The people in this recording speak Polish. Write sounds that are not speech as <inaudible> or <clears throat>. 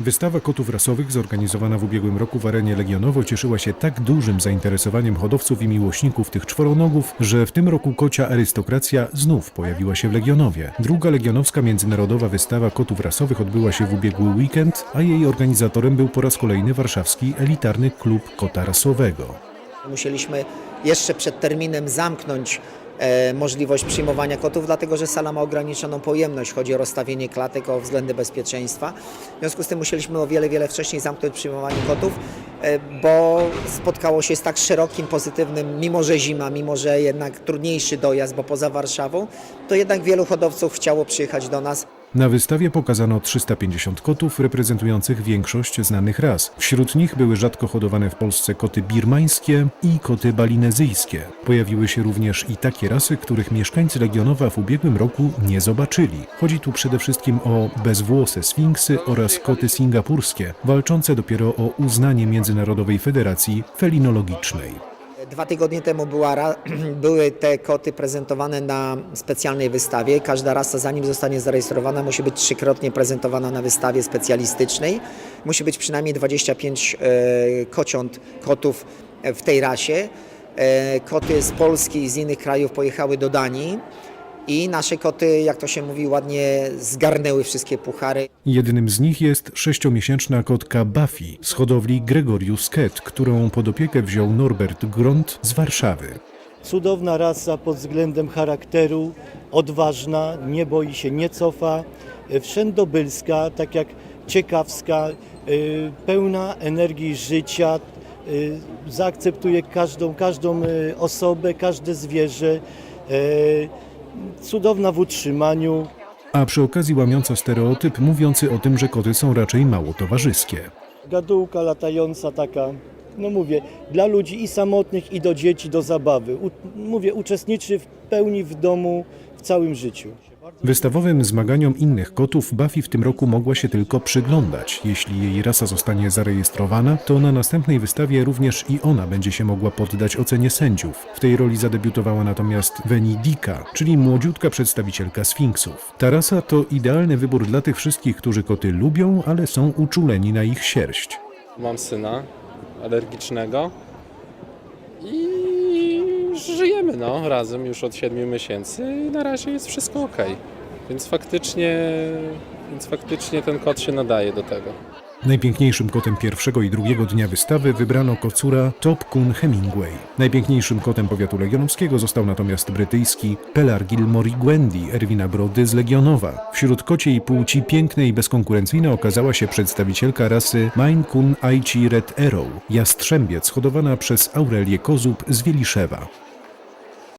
Wystawa kotów rasowych zorganizowana w ubiegłym roku w arenie Legionowo cieszyła się tak dużym zainteresowaniem hodowców i miłośników tych czworonogów, że w tym roku kocia arystokracja znów pojawiła się w Legionowie. Druga legionowska międzynarodowa wystawa kotów rasowych odbyła się w ubiegły weekend, a jej organizatorem był po raz kolejny warszawski elitarny klub kota rasowego. Musieliśmy jeszcze przed terminem zamknąć możliwość przyjmowania kotów, dlatego że sala ma ograniczoną pojemność. Chodzi o rozstawienie klatek, o względy bezpieczeństwa. W związku z tym musieliśmy o wiele, wiele wcześniej zamknąć przyjmowanie kotów, e, bo spotkało się z tak szerokim, pozytywnym, mimo że zima, mimo że jednak trudniejszy dojazd, bo poza Warszawą, to jednak wielu hodowców chciało przyjechać do nas. Na wystawie pokazano 350 kotów reprezentujących większość znanych ras. Wśród nich były rzadko hodowane w Polsce koty birmańskie i koty balinezyjskie. Pojawiły się również i takie rasy, których mieszkańcy Legionowa w ubiegłym roku nie zobaczyli. Chodzi tu przede wszystkim o bezwłose sfinksy oraz koty singapurskie, walczące dopiero o uznanie Międzynarodowej Federacji Felinologicznej. Dwa tygodnie temu była, <clears throat> były te koty prezentowane na specjalnej wystawie. Każda rasa, zanim zostanie zarejestrowana, musi być trzykrotnie prezentowana na wystawie specjalistycznej. Musi być przynajmniej 25 e, kociąt kotów e, w tej rasie. E, koty z Polski i z innych krajów pojechały do Danii. I nasze koty, jak to się mówi ładnie, zgarnęły wszystkie puchary. Jednym z nich jest sześciomiesięczna kotka Buffy z hodowli Gregorius Cat, którą pod opiekę wziął Norbert Gront z Warszawy. Cudowna rasa pod względem charakteru, odważna, nie boi się, nie cofa, e, wszędobylska, tak jak ciekawska, e, pełna energii życia, e, zaakceptuje każdą, każdą osobę, każde zwierzę, cudowna w utrzymaniu. A przy okazji łamiąca stereotyp mówiący o tym, że koty są raczej mało towarzyskie. Gadułka latająca taka, no mówię, dla ludzi i samotnych, i do dzieci, do zabawy. U, mówię, uczestniczy w pełni w domu, w całym życiu. Wystawowym zmaganiom innych kotów Buffy w tym roku mogła się tylko przyglądać. Jeśli jej rasa zostanie zarejestrowana, to na następnej wystawie również i ona będzie się mogła poddać ocenie sędziów. W tej roli zadebiutowała natomiast Venidika, czyli młodziutka przedstawicielka sfinksów. Ta rasa to idealny wybór dla tych wszystkich, którzy koty lubią, ale są uczuleni na ich sierść. Mam syna alergicznego i żyjemy no, razem już od 7 miesięcy i na razie jest wszystko ok. Więc faktycznie, więc faktycznie ten kot się nadaje do tego. Najpiękniejszym kotem pierwszego i drugiego dnia wystawy wybrano kocura Top Kun Hemingway. Najpiękniejszym kotem powiatu legionowskiego został natomiast brytyjski Pelargil Moriguendi Erwina Brody z Legionowa. Wśród kociej płci pięknej i bezkonkurencyjna okazała się przedstawicielka rasy Maine Coon Aichi Red Arrow, jastrzębiec hodowana przez Aurelię Kozub z Wieliszewa.